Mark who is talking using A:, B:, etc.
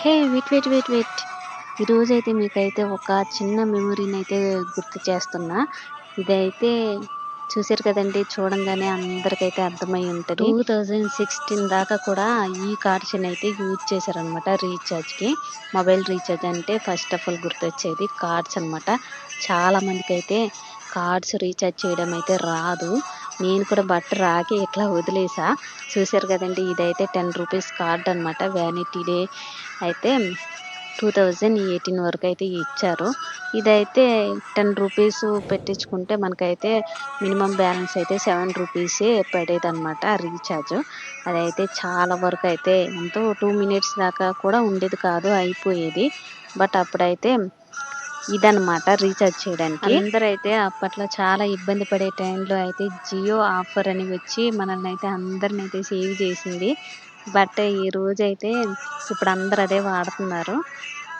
A: Hey wait wait wait wait. ఈరోజైతే మీకైతే ఒక చిన్న మెమొరీని అయితే గుర్తు చేస్తున్నా. ఇదైతే చూసారు కదండి చూడంగానే అందరికైతే అర్థమై ఉంటుంది. టూ థౌజండ్ సిక్స్టీన్ దాకా కూడా ఈ కార్డ్స్ని అయితే యూజ్ చేశారనమాట రీఛార్జ్కి. మొబైల్ రీఛార్జ్ అంటే ఫస్ట్ ఆఫ్ ఆల్ గుర్తొచ్చేది కార్డ్స్ అనమాట చాలామందికి అయితే కార్డ్స్ రీఛార్జ్ చేయడం అయితే రాదు. నేను కూడా బట్ట రాకి ఇట్లా వదిలేసా. చూసారు కదండి ఇదైతే టెన్ రూపీస్ కార్డ్ అనమాట వ్యానిటీ డే అయితే టూ థౌజండ్ ఎయిటీన్ వరకు అయితే ఇచ్చారు. ఇదైతే టెన్ రూపీస్ పెట్టించుకుంటే మనకైతే మినిమం బ్యాలెన్స్ అయితే సెవెన్ రూపీసే పడేదన్నమాట రీఛార్జ్. అదైతే చాలా వరకు అయితే ఎంతో టూ మినిట్స్ దాకా కూడా ఉండేది కాదు అయిపోయేది. బట్ అప్పుడైతే ఇదనమాట రీఛార్జ్ చేయడానికి. అందరైతే అప్పట్లో చాలా ఇబ్బంది పడే టైంలో అయితే జియో ఆఫర్ అని వచ్చి మనల్ని అయితే అందరిని అయితే సేవ్ చేసింది. బట్ ఈ రోజైతే ఇప్పుడు అందరు అదే వాడుతున్నారు.